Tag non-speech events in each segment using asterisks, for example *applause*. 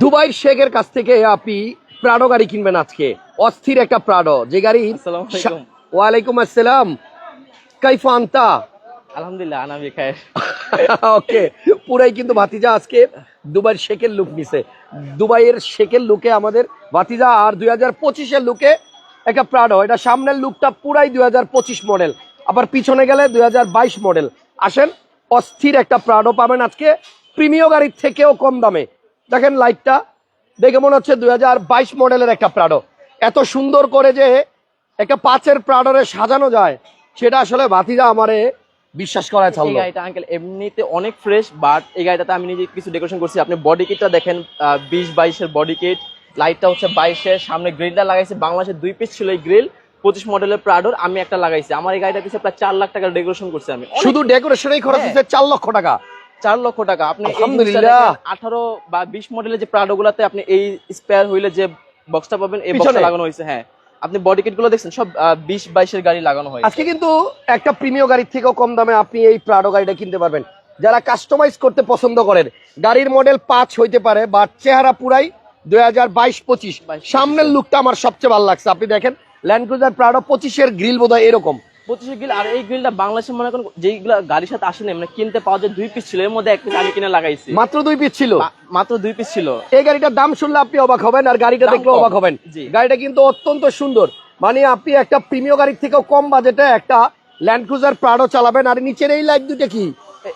দুবাইয়ের শেখের কাছ থেকে আপনি প্রাডো গাড়ি কিনবেন আজকে। অস্থির একটা প্রাডো যে গাড়ি ওয়ালাইকুম আসসালাম। কাইফা আন্তা? আলহামদুলিল্লাহ আনামি খায়ের। *laughs* ওকে। পুরাই কিন্তু ভাতিজা আজকে দুবাইয়ের শেখের লুক নিছে। দুবাইয়ের শেখের লুকে আমাদের ভাতিজা আর দুই হাজার পঁচিশের লুকে একটা প্রাডো এটা সামনের লুকটা পুরাই দুই হাজার পঁচিশ মডেল আবার পিছনে গেলে দুই হাজার বাইশ মডেল আসেন অস্থির একটা প্রাডো পাবেন আজকে। প্রিমিয় গাড়ির থেকেও কম দামে। দেখেন লাইটটা দেখে মনে হচ্ছে দুই হাজার বাইশ মডেলের একটা প্রাডো এত সুন্দর করে যে একটা পাঁচের প্রাডোরে সাজানো যায় সেটা আসলে ভাতিজা আমারে বিশ্বাস করায় এই ছাড়লো গাড়িটা আঙ্কেল এমনিতে অনেক ফ্রেশ বাট এই গাড়িটাতে আমি নিজে কিছু ডেকোরেশন করছি। আপনি বডি কিটটা দেখেন বিশ বাইশের বডি কিট লাইটটা হচ্ছে বাইশের সামনে গ্রিলটা লাগাইছে। বাংলাদেশের দুই পিস ছিল এই গ্রিল পঁচিশ মডেলের প্রাডোর আমি একটা লাগাইছি। আমার এই গাড়িটা পিছিয়ে প্রায় চার লাখ টাকার ডেকোরেশন করছি আমি। শুধু ডেকোরেশনেই খরচ। হচ্ছে চার লক্ষ টাকা। চার লক্ষ টাকা। আপনি আঠারো বা বিশ মডেলের যে প্রাডো গুলাতে আপনি এই স্পেয়ার হইলে যে বক্সটা পাবেন এই বক্সটা লাগানো হয়েছে হ্যাঁ। আপনি বডি কিটগুলো দেখছেন সব বিশ বাইশের গাড়ি লাগানো হয়েছে। আজকে কিন্তু একটা প্রিমিয় গাড়ির থেকেও কম দামে আপনি এই প্রাডো গাড়িটা কিনতে পারবেন। যারা কাস্টমাইজ করতে পছন্দ করেন গাড়ির মডেল পাঁচ হইতে পারে বা চেহারা পুরাই দুই হাজার বাইশ পঁচিশ। 22, সামনের লুকটা আমার সবচেয়ে ভালো লাগছে। আপনি দেখেন ল্যান্ড ক্রুজার প্রাডো পঁচিশের গ্রিল বোধ এরকম। পঁচিশে গ্রিল আর এই গ্রিলটা বাংলাদেশে মনে করেন যেইগুলো গাড়ির সাথে আসে না মানে কিনতে পাওয়া যায় দুই পিস ছিল। এর মধ্যে এক পিস আমি কিনে লাগাইছি। মাত্র দুই পিস ছিল? মাত্র দুই পিস ছিল। এই গাড়িটার দাম শুনলে আপনি অবাক হবেন আর গাড়িটা দেখলে অবাক হবেন। গাড়িটা কিন্তু অত্যন্ত সুন্দর। মানে আপনি একটা প্রিমিয় গাড়ির থেকেও কম বাজেটে একটা ল্যান্ড ক্রুজার প্রাডো চালাবেন। আর নিচের এই লাইট দুটো কি?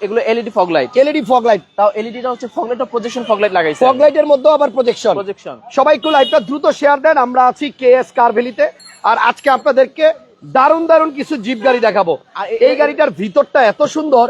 এগুলো LED fog light LED fog light তাও এলইডিটা হচ্ছে ফগ লাইটটা প্রজেকশন ফগ লাইট লাগাইছে। ফগ লাইটের মধ্যে আবার প্রজেকশন প্রজেকশন সবাই একটু লাইভটা দ্রুত শেয়ার দেন। আমরা আছি কে এস কার ভ্যালিতে আর আজকে আপনাদেরকে দারুণ দারুণ কিছু জিপ গাড়ি দেখাবো। এই গাড়িটার ভিতরটা এত সুন্দর।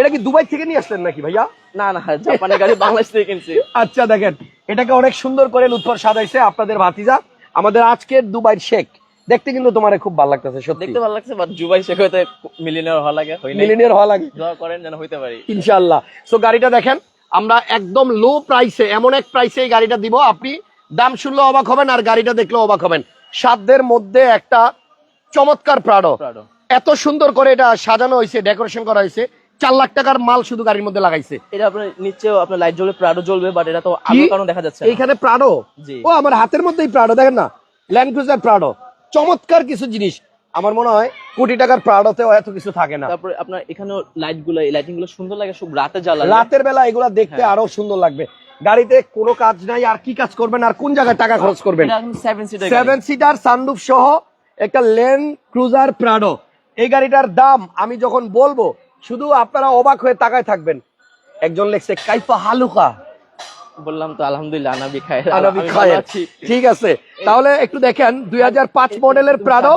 এটা কি দুবাই থেকে নিয়ে আসলেন নাকি ভাইয়া? না না জাপানের গাড়ি বাংলাদেশ থেকে কিনছি। আচ্ছা দেখেন এটাকে অনেক সুন্দর করে লুৎফর সাজাইছে আপনাদের ভাতিজা। আমাদের আজকের দুবাইয়ের শেখ। দেখতে কিন্তু তোমার খুব ভালো লাগতেছে সত্যি। দেখতে ভালো লাগছে বাট জুবাই শেখ হইতে মিলিনিয়ার হওয়া লাগে হই মিলিনিয়ার হওয়া লাগে। দোয়া করেন যেন হইতে পারি। ইনশাআল্লাহ। সো গাড়িটা দেখেন আমরা একদম লো প্রাইসে এমন এক প্রাইসে এই গাড়িটা দিব। আপনি দাম শুনলে অবাক হবেন আর গাড়িটা দেখলেও অবাক হবেন। সাধ্যের মধ্যে একটা চমৎকার প্রাডো এত সুন্দর করে এটা সাজানো হয়েছে ডেকোরেশন করা হয়েছে। চার লাখ টাকার মাল শুধু গাড়ির মধ্যে লাগাইছে। এটা আপনার নিচেও আপনার লাইট জ্বলবে প্রাডো জ্বলবে বাট এটা তো আলো কারণ দেখা যাচ্ছে না। এইখানে প্রাডো ও আমার হাতের মধ্যেই প্রাডো দেখেন না? ল্যান্ড ক্রুজার প্রাডো চমৎকার কিছু জিনিস। আমার মনে হয় কোটি টাকার প্রাডোতেও এত কিছু থাকে না। তারপরে আপনার এখানে লাইটগুলো লাইটিংগুলো সুন্দর লাগে সব রাতে জ্বালালে রাতের বেলা এগুলা দেখতে হ্যাঁ। আরও সুন্দর লাগবে। গাড়িতে কোনো কাজ নাই আর কি কাজ করবেন আর কোন জায়গায় টাকা খরচ করবেন? Seven seater seven seater sunroof সহ একটা লেন ক্রুজার প্রাডো এই গাড়িটার দাম আমি যখন বলব শুধু আপনারা অবাক হয়ে তাকায় থাকবেন। একজন লেখছে কাইফা হালুকা। বললাম তো আলহামদুলিল্লাহ আনাবি খায় আরবি খায়ের। ঠিক আছে। তাহলে একটু দেখেন দুই হাজার পাঁচ মডেলের প্রাডো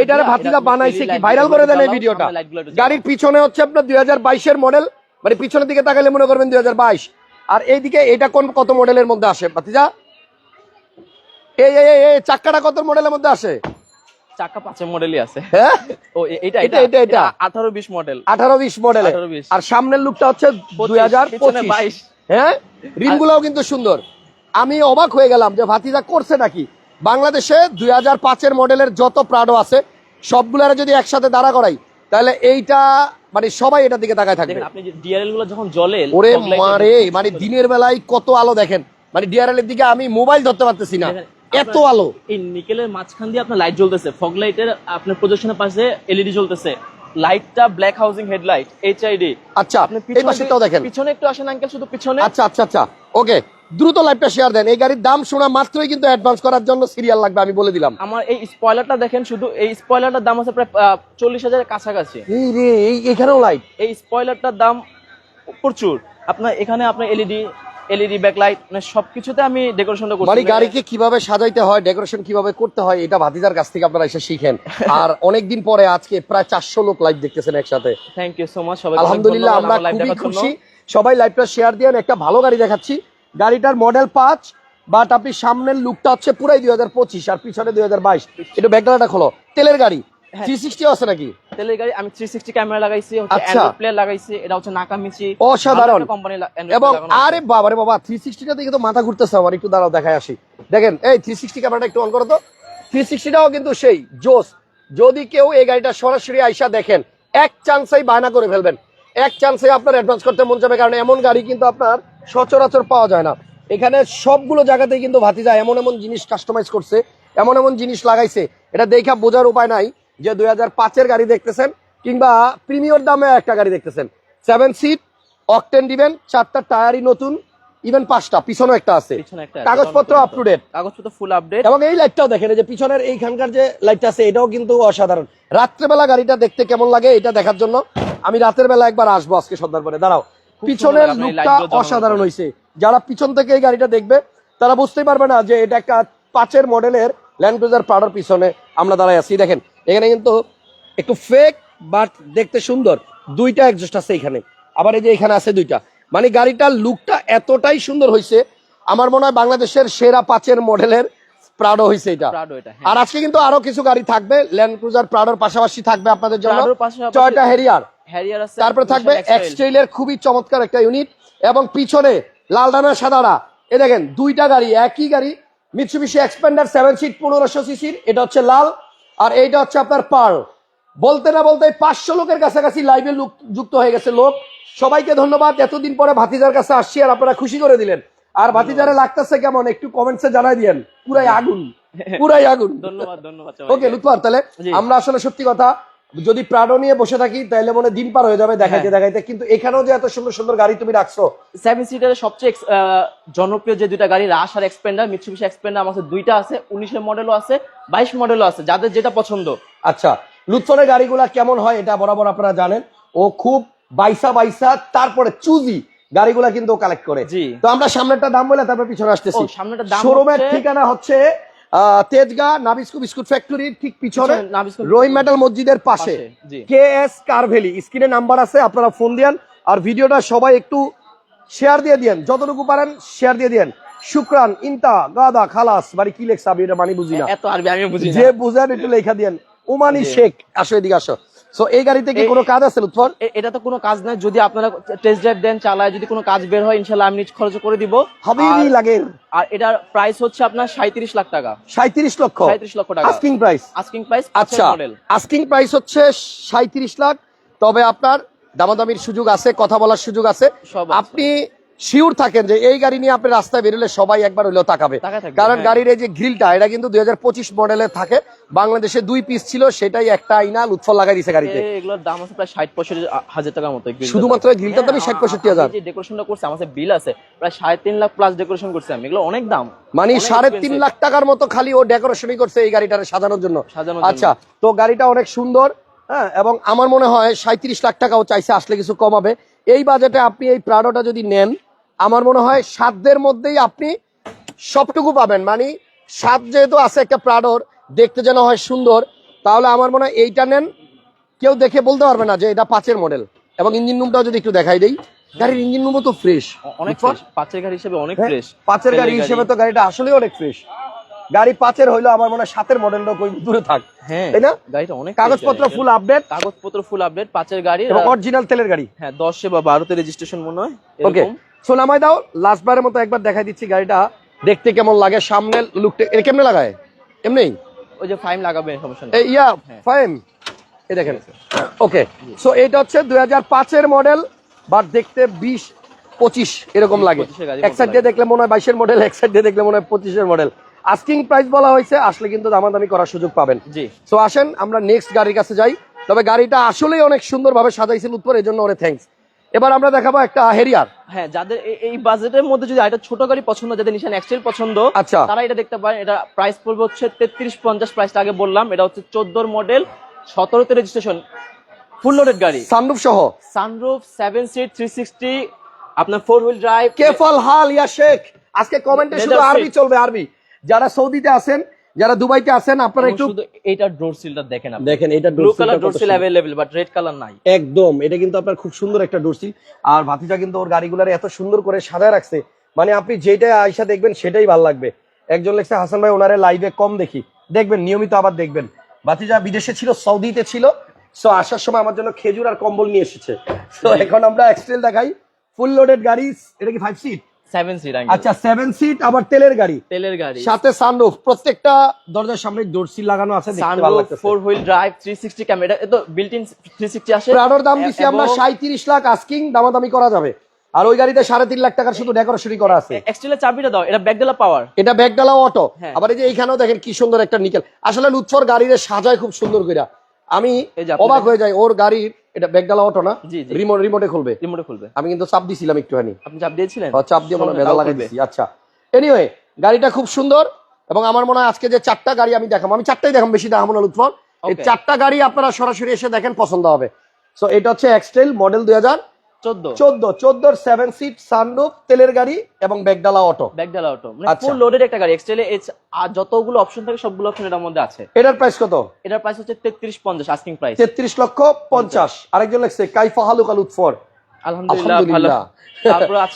এটার ভাতিজা বানাইছে কি? ভাইরাল করে দেন এই ভিডিওটা। গাড়ির পিছনে হচ্ছে আপনার দুই হাজার বাইশের মডেল মানে পিছনের দিকে তাকালে মনে করবেন দুই হাজার বাইশ। আর এইদিকে এটা কোন কত মডেলের মধ্যে আসে ভাতিজা? এই এই এই, এই চাক্কাটা কত মডেলের মধ্যে আসে? চাকা পাঁচের মডেলই আছে। হ্যাঁ? ও এটা এটা, এটা, এটা। আঠারো বিশ মডেল আঠারো বিশ মডেলে 18 20 আর সামনের লুকটা হচ্ছে দুই হাজার পিছনে 22 হ্যাঁ? রিমগুলোও কিন্তু সুন্দর। আমি অবাক হয়ে গেলাম যে ভাতিজা করছে নাকি? বাংলাদেশে দুই হাজার পাঁচের মডেলের যত প্রাডো আছে সবগুলার যদি একসাথে দাঁড়া করাই তাহলে এইটা মানে সবাই এটার দিকে তাকায় থাকবে। আপনি যে ডিআরএলগুলো যখন জ্বলে ওরে এর মারে মানে দিনের বেলায় কত আলো দেখেন। মানে ডিআরএল এর দিকে আমি মোবাইল ধরতে পারতেছি না। এত আলো। এই নিকেলের মাঝখান দিয়ে আপনার লাইট জ্বলতেছে। ফগ লাইটের আপনার প্রদর্শনের পাশে এলইডি জ্বলতেছে। লাইটটা ব্ল্যাক হাউজিং হেডলাইট এইচআইডি আচ্ছা আপনি এই পাশেটাও দেখেন। পিছনে একটু আসেন আঙ্কেল শুধু পিছনে। আচ্ছা আচ্ছা আচ্ছা। ওকে দ্রুত লাইভটা শেয়ার দেন। এই গাড়ির দাম শোনা মাত্রই কিন্তু অ্যাডভান্স করার জন্য সিরিয়াল লাগবে আমি বলে দিলাম। আমার এই স্পয়লারটা দেখেন শুধু এই স্পয়লারটার দাম আছে প্রায় চল্লিশ হাজারের কাছাকাছি। এই রে এই এখানেও লাইট এই স্পয়লারটার দাম প্রচুর। আপনার এখানে আপনার এলইডি এলইডি ব্যাকলাইট মানে সবকিছুতে আমি ডেকোরেশনটা করছি। মানে গাড়িকে কীভাবে সাজাইতে হয় ডেকোরেশন কীভাবে করতে হয় এটা ভাতিজার কাছ থেকে আপনারা এসে শিখেন। আর অনেকদিন পরে আজকে প্রায় চারশো লোক লাইভ দেখতেছেন একসাথে। থ্যাংক ইউ সো মাচ সবাই আলহামদুলিল্লাহ আমরা খুবই খুশি। সবাই লাইভটা শেয়ার দিয়ে একটা ভালো গাড়ি দেখাচ্ছি। গাড়িটার মডেল পাঁচ বাট আপনি সামনের লুকটা হচ্ছে পুরাই দুই হাজার পঁচিশ আর পিছনে দুই হাজার বাইশ। একটু ব্যাকগ্রাউন্ডটা খোলো। তেলের গাড়ি হ্যাঁ। থ্রি সিক্সটি আছে নাকি? তেলের গাড়ি আমি 360 ক্যামেরা লাগাইছি হচ্ছে আচ্ছা। অ্যান্ড্রয়েড প্লেয়ার লাগাইছি এটা হচ্ছে নাকামিচি অসাধারণ। কোম্পানি এবং আরে বাবা রে বাবা থ্রি সিক্সটিটা দেখে তো মাথা ঘুরতেছে আমার একটু দাঁড়াও দেখায় আসি। দেখেন এই থ্রি সিক্সটি ক্যামেরাটা একটু অন করো তো। থ্রি সিক্সটিটাও কিন্তু সেই জোস। যদি কেউ এই গাড়িটা সরাসরি আইসা দেখেন এক চান্সেই বায়না করে ফেলবেন। এক চান্সে আপনার অ্যাডভান্স করতে মন যাবে কারণ এমন গাড়ি কিন্তু আপনার সচরাচর পাওয়া যায় না। এখানে সবগুলো জায়গাতেই কিন্তু ভাতিজা এমন এমন জিনিস কাস্টমাইজ করছে এমন এমন জিনিস লাগাইছে। এটা দেখা বোঝার উপায় নাই। যে দুই হাজার পাঁচের গাড়ি দেখতেছেন কিংবা প্রিমিয়র দামে একটা গাড়ি দেখতেছেন। সেভেন সিট অকটেন দিবেন চারটা টায়ারই নতুন ইভেন পাঁচটা পিছনে একটা আছে। কাগজপত্র আপ টু ডেট কাগজপত্র ফুল আপডেট এবং এই লাইটটাও দেখেন যে পিছনের এইখানকার যে লাইটটা আছে এটাও কিন্তু অসাধারণ। রাত্রেবেলা গাড়িটা দেখতে কেমন লাগে এটা দেখার জন্য আমি রাতের বেলা একবার আসব আজকে সন্ধ্যার পরে। দাঁড়াও পিছনের লুকটা অসাধারণ। হয়েছে যারা পিছন থেকে এই গাড়িটা দেখবে তারা বুঝতেই পারবে না যে এটা একটা পাঁচের মডেলের ল্যান্ড ক্রুজার প্রাডোর পিছনে আমরা দাঁড়াই আছি। দেখেন এখানে কিন্তু একটু ফেক বাট দেখতে সুন্দর। দুইটা একজস্ট আছে এখানে। আবার এই যে এখানে আছে দুইটা। মানে গাড়িটার লুকটা এতটাই সুন্দর হয়েছে আমার মনে হয় বাংলাদেশের সেরা পাঁচের মডেলের প্রাডো হয়েছে এটা। হ্যাঁ। আর আজকে কিন্তু আরও কিছু গাড়ি থাকবে ল্যান্ড ক্রুজার প্রাডোর পাশাপাশি থাকবে আপনাদের জন্য। টয়টা হেরিয়ার হ্যারিয়ার তারপরে থাকবে এক্সটেইলের খুবই চমৎকার একটা ইউনিট এবং পিছনে লাল ডানা সাদারা। এ দেখেন দুইটা গাড়ি একই গাড়ি মিৎসুবিশি এক্সপেন্ডার সেভেন সিট পনেরোশো সিসির এটা হচ্ছে লাল। আর এইটা হচ্ছে আপনার পার্ল। বলতে না বলতে পাঁচশো লোকের কাছাকাছি লাইভে লোক যুক্ত হয়ে গেছে লোক। সবাইকে ধন্যবাদ এতদিন পরে ভাতিজার কাছে আসছি আর আপনারা খুশি করে দিলেন। আর ভাতিজারে লাগতেছে কেমন? একটু কমেন্টসে জানাই দিয়েন। পুরাই আগুন। *laughs* পুরাই আগুন। ধন্যবাদ ধন্যবাদ ওকে। লুৎফার তাহলে আমরা আসলে সত্যি কথা যদি প্রাডো নিয়ে বসে থাকি তাহলে মনে দিন পার হয়ে যাবে দেখাইতে হ্যাঁ। দেখাইতে কিন্তু এখানেও যে এত সুন্দর সুন্দর গাড়ি তুমি রাখছো। সেভেন সিটারের সবচেয়ে জনপ্রিয় যে দুইটা গাড়ি রাশ আর এক্সপেন্ডার মিৎসুবিশি এক্সপেন্ডার আমার দুইটা আছে উনিশের মডেলও আছে বাইশ মডেলও আছে যাদের যেটা পছন্দ। আচ্ছা লুৎফরের গাড়িগুলা কেমন হয় এটা বরাবর আপনারা জানেন। ও খুব বাইসা বাইসা তারপরে চুজি গাড়িগুলা কিন্তু কালেক্ট করে। জি। তো আমরা সামনেরটা দাম বলে তারপর পিছনে আসতেছি। ও, সামনেরটার দাম শোরুমের ঠিকানা হচ্ছে তেজগাঁ নাবিস্কু বিস্কুট ফ্যাক্টরির ঠিক পিছনে রহিম মেটাল মসজিদের পাশে। কে এস কারভেলি স্ক্রিনে নাম্বার আছে আপনারা ফোন দিয়েন। আর ভিডিওটা সবাই একটু শেয়ার দিয়ে দিয়েন যতটুকু পারেন শেয়ার দিয়ে দিয়েন। শুক্রান ইন্তা গাদা খালাস মানে কি লেখছে আমি এটা মানি বুঝি না। এত আরবি আমি বুঝি যে বুঝেন একটু লেখা দিয়েন। ওমানি শেখ আসো এদিকে আসো। সো এই গাড়িতে কি কোনো কাজ আছে লুৎফর? এটা তো কোনো কাজ নাই যদি আপনারা টেস্ট ড্রাইভ দেন চালায় যদি কোনো কাজ বের হয় ইনশাল্লাহ আমি নিজ খরচ করে দিব। হাবিবি লাগে। আর এটার প্রাইস হচ্ছে আপনার সাঁত্রিশ লাখ টাকা। সাঁত্রিশ লক্ষ? সাঁত্রিশ লক্ষ টাকা। আস্কিং প্রাইস আস্কিং প্রাইস আচ্ছা আস্কিং প্রাইস হচ্ছে সাঁত্রিশ লাখ। তবে আপনার দামাদামির সুযোগ আছে কথা বলার সুযোগ আছে। আপনি শিওর থাকেন যে এই গাড়ি নিয়ে আপনি রাস্তায় বেরোলে সবাই একবার হইলেও তাকাবে। কারণ হ্যাঁ। গাড়ির এই যে গ্রিলটা এটা কিন্তু দুই হাজার পঁচিশ মডেলে থাকে। বাংলাদেশে দুই পিস ছিল সেটাই একটা আইনা লুৎফর লাগাই দিছে গাড়িতে। এগুলোর দাম আছে প্রায় ষাট পঁয়ষট্টি হাজার টাকার মতো শুধুমাত্র গ্রিলটার। দামই হ্যাঁ, 60-65,000 ডেকোরেশনটা করছি আমার বিল আছে প্রায় সাড়ে তিন লাখ প্লাস ডেকোরেশন করছি আমি। এগুলো অনেক দাম। মানে সাড়ে তিন লাখ টাকার মতো খালি ও ডেকোরেশনই করছে এই গাড়িটারে সাজানোর জন্য। আচ্ছা তো গাড়িটা অনেক সুন্দর হ্যাঁ এবং আমার মনে হয় সাঁত্রিশ লাখ টাকাও চাইছে আসলে কিছু কমাবে। এই বাজেটে আপনি এই প্রাডোটা যদি নেন আমার মনে হয় সাধ্যের মধ্যেই আপনি সবটুকু পাবেন। মানে স্বাদ যেহেতু আছে একটা প্রাডোর দেখতে যেন হয় সুন্দর তাহলে আমার মনে হয় এইটা নেন কেউ দেখে বলতে পারবে না যে এটা পাঁচের মডেল। এবং ইঞ্জিন রুমটাও যদি একটু দেখাই দেই গাড়ির ইঞ্জিন রুমও তো ফ্রেশ অনেক পাঁচের গাড়ি হিসেবে অনেক হ্যাঁ, ফ্রেশ পাঁচের গাড়ি হিসেবে তো গাড়িটা আসলে অনেক ফ্রেশ গাড়ি পাঁচের হইল আমার মনে হয় সাতের মডেলটা কই দূরে থাক। হ্যাঁ তাই না? গাড়িটা অনেক কাগজপত্র ফুল আপডেট কাগজপত্র ফুল আপডেট পাঁচের গাড়ি অরিজিনাল তেলের গাড়ি। হ্যাঁ দশে বা বারোতে রেজিস্ট্রেশন মনে হয় ওকে। সো নামাই দাও লাস্ট বারের মতো একবার দেখাই দিচ্ছি গাড়িটা। দেখতে কেমন লাগে সামনে লুকটা এটা কেমনে লাগায়? এমনি ওই যে ফাইন লাগাবে সমস্যা নেই। এই ইয়া হ্যাঁ। ফাইম এই দেখেন। ওকে সো এটা হচ্ছে দুই পাঁচের মডেল বাট দেখতে বিশ পঁচিশ এরকম লাগে। 25 এর গাড়ির এক সাইড দিয়ে দেখলে মনে হয় বাইশের মডেল এক সাইড দিয়ে দেখলে মনে হয় পঁচিশের মডেল আস্কিং প্রাইস বলা হয়েছে আসলে কিন্তু দামাদামি করার সুযোগ পাবেন। জি। সো আসেন আমরা নেক্সট গাড়ির কাছে যাই। তবে গাড়িটা আসলেই অনেক সুন্দরভাবে সাজাইছিল উত্তর এই জন্য অনেক থ্যাঙ্কস এবার আমরা দেখাবো একটা হেরিয়ার। হ্যাঁ যাদের এই- বাজেটের মধ্যে যদি একটা ছোট গাড়ি পছন্দ যাদের নিশান এক্সেল পছন্দ আচ্ছা। তারা এটা দেখতে পারেন। এটা প্রাইস পড়বে হচ্ছে তেত্রিশ পঞ্চাশ প্রাইসটা আগে বললাম। এটা হচ্ছে চোদ্দোর মডেল সতেরোতে রেজিস্ট্রেশন ফুল লোডেড গাড়ি। সানরুফ সহ। Sunroof seven seat three sixty আপনার ফোর হুইল ড্রাইভ কেফল হাল ইয়া শেখ আজকে কমেন্টে শুধু আরবি চলবে আরবি। যারা সৌদিতে আছেন যারা দুবাইতে আছেন আপনারা একটু এইটা ডোর সিলটা দেখেন আপনি। দেখেন এটা blue colour door sill available but red colour নাই। একদম এটা কিন্তু আপনার খুব সুন্দর একটা ডোর সিল আর ভাতিজা কিন্তু ওর গাড়িগুলার এত সুন্দর করে সাজায় রাখছে। মানে আপনি যেটা আয়সা দেখবেন সেটাই ভালো লাগবে। একজন লেখছে হাসান ভাই ওনারে লাইভে কম দেখি। দেখবেন নিয়মিত আবার দেখবেন। ভাতিজা বিদেশে ছিল সৌদিতে ছিল। সো আসার সময় আমার জন্য খেজুর আর কম্বল নিয়ে এসেছে। তো এখন আমরা এক্সটেল দেখাই। ফুল লোডেড গাড়ি এটা কি ফাইভ সিট সেভেন সিট আচ্ছা সেভেন সিট আবার তেলের গাড়ি। তেলের গাড়ি। সাথে সানরুফ প্রত্যেকটা দরজার সামনে লাগানো আছে four wheel drive three sixty camera তো বিল্ট ইন থ্রি সিক্সটি আসে। প্রাডোর দাম দিচ্ছি আমরা সাঁত্রিশ লাখ আস্কিং দামাদামি করা যাবে। আর ওই গাড়িতে সাড়ে তিন লাখ টাকার শুধু ডেকোরেশনই করা আছে। এক্সটেলের চাবিটা দাও এটা পাওয়ার এটা ব্যাগডালা অটো হ্যাঁ। আবার এই যে এইখানেও দেখেন কি সুন্দর একটা নিকেল। আসলে লুৎফর গাড়ির সাজায় খুব সুন্দর কইরা। আমি অবাক হয়ে যাই ওর গাড়ির এটা অটো না? জি। রিমোট রিমোটে খুলবে। রিমোটে খুলবে। আমি কিন্তু চাপ দিছিলাম একটুখানি। আপনি চাপ দিয়েছিলেন? চাপ দিয়ে মনে হয় সময় ভেজা লাগাই খুলবে। আচ্ছা। এনিওয়ে গাড়িটা খুব সুন্দর এবং আমার মনে হয় আজকে যে চারটা গাড়ি আমি দেখাবো আমি চারটাই দেখাম বেশি দেখাবো না লুৎফর। এই চারটা গাড়ি আপনারা সরাসরি এসে দেখেন পছন্দ হবে। সো এটা হচ্ছে এক্সটেল মডেল দুই হাজার। চোদ্দ। সেভেন সিট সানরুফ তেলের গাড়ি এবং ব্যাগডালা অটো ব্যাকডেলা অটো মানে আচ্ছা। ফুল লোডেড একটা গাড়ি। এক্সটেলে আর যতগুলো অপশন থাকে সবগুলো অপশন এটার মধ্যে আছে। এটার প্রাইস কত? এটার প্রাইস হচ্ছে তেত্রিশ পঞ্চাশ আস্কিং প্রাইস তেত্রিশ লক্ষ পঞ্চাশ। আরেকজন লাগছে কাইফা হালুকা লুৎফর। আলহামদুলিল্লাহ আলহামদুলিল্লাহ।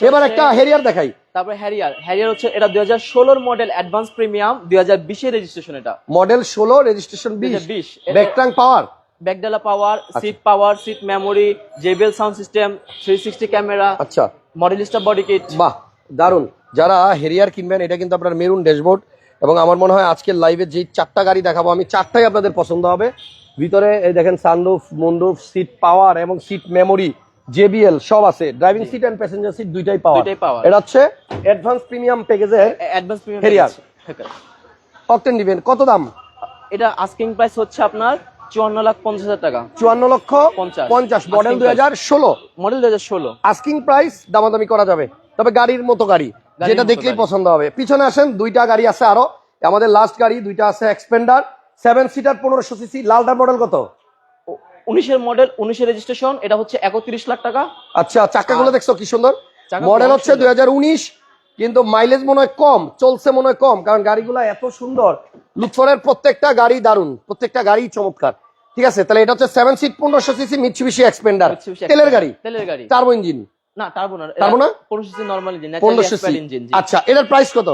*laughs* এবার একটা হেরিয়ার দেখাই। তারপরে হ্যারিয়ার হ্যারিয়ার হচ্ছে এটা দুই হাজার ষোলোর মডেল অ্যাডভান্স প্রিমিয়াম দুই হাজার বিশের রেজিস্ট্রেশন এটা। মডেল ষোলো রেজিস্ট্রেশন বিশ। 2020 ব্যাকট্রাং power ব্যাকডালা power. Seat power seat memory JBL sound system three sixty camera আচ্ছা। মডেলিস্টা বডি কিট বাহ দারুণ যারা হেরিয়ার কিনবেন এটা কিন্তু আপনার মেরুন ড্যাশবোর্ড এবং আমার মনে হয় আজকের লাইভে যে চারটা গাড়ি দেখাবো আমি চারটাই আপনাদের পছন্দ হবে। ভিতরে এই দেখেন সানরুফ মুন্ডুফ সিট পাওয়ার এবং সিট মেমোরি জেবিএল সব আছে। Driving seat and passenger seat দুইটাই পাওয়ার। এটা হচ্ছে অ্যাডভান্স প্রিমিয়াম প্যাকেজের অ্যাডভান্স প্রিমিয়াম Harrier। অকটেন দিবেন কত দাম? এটা আস্কিং প্রাইস হচ্ছে আপনার চুয়ান্ন লাখ পঞ্চাশ হাজার টাকা। চুয়ান্ন লক্ষ পঞ্চাশ। মডেল দুই হাজার ষোলো। মডেল দুই হাজার ষোলো। আস্কিং প্রাইস দামাদামি করা যাবে। তবে গাড়ির মতো গাড়ি যেটা দেখলেই পছন্দ হবে। পিছনে আসেন দুইটা গাড়ি আছে আরও। আমাদের লাস্ট গাড়ি দুইটা আছে এক্সপেন্ডার সেভেন সিটার পনেরোশো সিসি লালটার মডেল কত? উনিশের মডেল উনিশের রেজিস্ট্রেশন এটা হচ্ছে একত্রিশ লাখ টাকা। আচ্ছা চাকাগুলো দেখছ কি সুন্দর? মডেল হচ্ছে দুই হাজার উনিশ কিন্তু মাইলেজ মনে হয় কম চলছে মনে হয় কম কারণ গাড়িগুলো এত সুন্দর। লুৎফরের প্রত্যেকটা গাড়ি দারুণ প্রত্যেকটা গাড়ি চমৎকার। ঠিক আছে তাহলে এটা হচ্ছে সেভেন সিট পনেরোশো সিসি মিটসুবিশি এক্সপেন্ডার তেলের গাড়ি? তেলের গাড়ি। টার্বো ইঞ্জিন না টার্বো না Turbo না? সিসি নর্মাল ইঞ্জিন পনেরোশো ইঞ্জিন আচ্ছা এটার প্রাইস কত?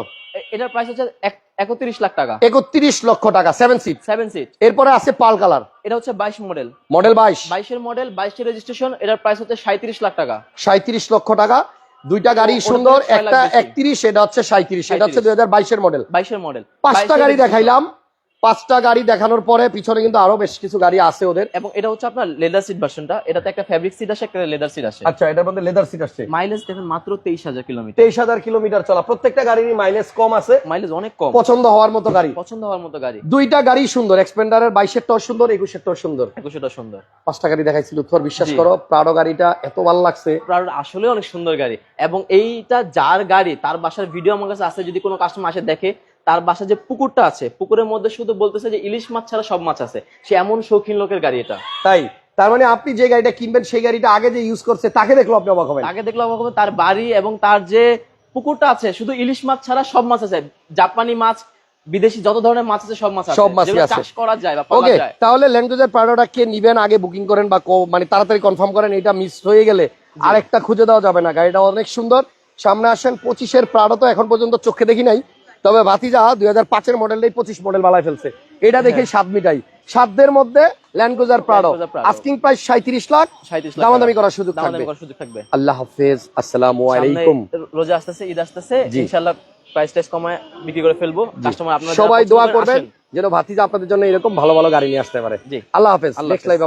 এটার প্রাইস হচ্ছে এক- একত্রিশ লাখ টাকা। একত্রিশ লক্ষ টাকা সেভেন সিট সেভেন সিট এরপরে আছে পাল কালার। এটা হচ্ছে বাইশ মডেল মডেল বাইশ। বাইশের মডেল বাইশের রেজিস্ট্রেশন এটার প্রাইস হচ্ছে সাঁত্রিশ লাখ টাকা। সাঁত্রিশ লক্ষ টাকা। দুইটা গাড়ি সুন্দর একটা। একত্রিশ এটা হচ্ছে সাঁত্রিশ এটা হচ্ছে 37 দুই হাজার বাইশের মডেল বাইশের মডেল পাঁচটা গাড়ি দেখাইলাম। পাঁচটা গাড়ি দেখানোর পরে পিছনে কিন্তু আরও বেশ কিছু গাড়ি আছে ওদের। এবং এটা হচ্ছে আপনার লেদার সিট ভার্সনটা এটাতে একটা ফ্যাব্রিক সিট আসে একটা লেদার সিট আসে। আচ্ছা এটার মধ্যে লেদার সিট আসছে। মাইলেজ দেখেন মাত্র তেইশ হাজার কিলোমিটার তেইশ হাজার কিলোমিটার চলা। প্রত্যেকটা গাড়িরই মাইলেজ কম আছে। মাইলেজ অনেক কম। পছন্দ হওয়ার মতো গাড়ি। পছন্দ হওয়ার মতো গাড়ি। দুইটা গাড়ি সুন্দর। এক্সপেন্ডারের বাইশেরটাও সুন্দর একুশেরটাও সুন্দর। একুশোটা সুন্দর। পাঁচটা গাড়ি দেখাইছিল উত্তর বিশ্বাস করো প্রাডো গাড়িটা এত ভালো লাগছে। প্রাউড আসলে অনেক সুন্দর গাড়ি। এবং এইটা যার গাড়ি তার বাসার ভিডিও আমার কাছে আছে। যদি কোনো কাস্টমার আসে দেখে তার বাসায় যে পুকুরটা আছে পুকুরের মধ্যে শুধু বলতেছে যে ইলিশ মাছ ছাড়া সব মাছ আছে। সে এমন শৌখিন লোকের গাড়ি এটা। তাই? তার মানে আপনি যে গাড়িটা কিনবেন সেই গাড়িটা আগে যে ইউজ করছে তাকে দেখল আপনি অবাক হবেন। আগে দেখলাম আমার তার বাড়ি এবং তার যে পুকুরটা আছে শুধু ইলিশ মাছ ছাড়া সব মাছ আছে। জাপানি মাছ বিদেশি যত ধরনের মাছ আছে সব মাছ আছে। সব মাছ আছে। করা যায় বা ওকে যায়। তাহলে ল্যান্ডক্রুজার প্রাডোটা কে নিবেন? আগে বুকিং করেন বা মানে তাড়াতাড়ি কনফার্ম করেন এটা মিস হয়ে গেলে আরেকটা খুঁজে দেওয়া যাবে না। গাড়িটা অনেক সুন্দর। সামনে আসেন পঁচিশের প্রাডো তো এখন পর্যন্ত চোখে দেখি নাই। তবে ভাতিজা দুই হাজার পাঁচের মডেলটাই পঁচিশ মডেল বালায় ফেলছে। এটা দেখে সাত মিটাই। সাতদের মধ্যে ল্যান্ডক্রুজার প্রাডো। আস্কিং প্রাইস সাঁত্রিশ লাখ। 37 লাখ দামাদামি করার সুযোগ থাকবে। আল্লাহ হাফেজ। আসসালামু আলাইকুম। রোজা আসতেছে ঈদ আসতেছে। ইনশাআল্লাহ প্রাইস টাইস কমায় বিক্রি করে ফেলব। কাস্টমার আপনারা সবাই দোয়া করবেন যেন ভাতিজা আপনাদের জন্য এরকম ভালো ভালো গাড়ি নিয়ে আসতে পারে। আল্লাহ হাফেজ। আল্লাহ নেক্সট লাইভ